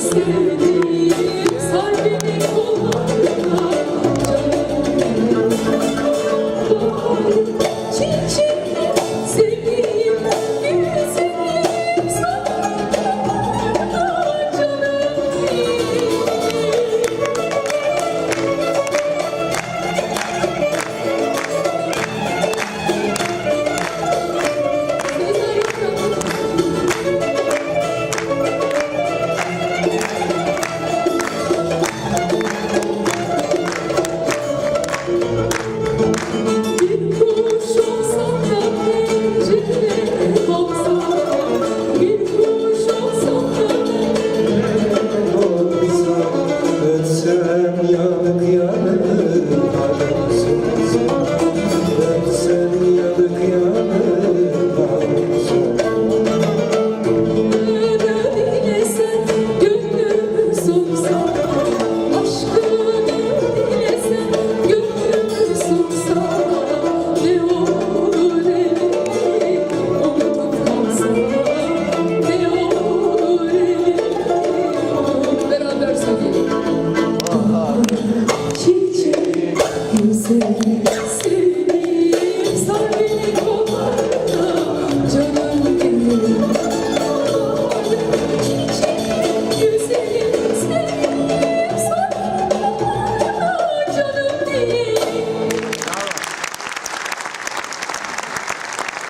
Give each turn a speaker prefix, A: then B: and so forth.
A: sevdiğim Thank you.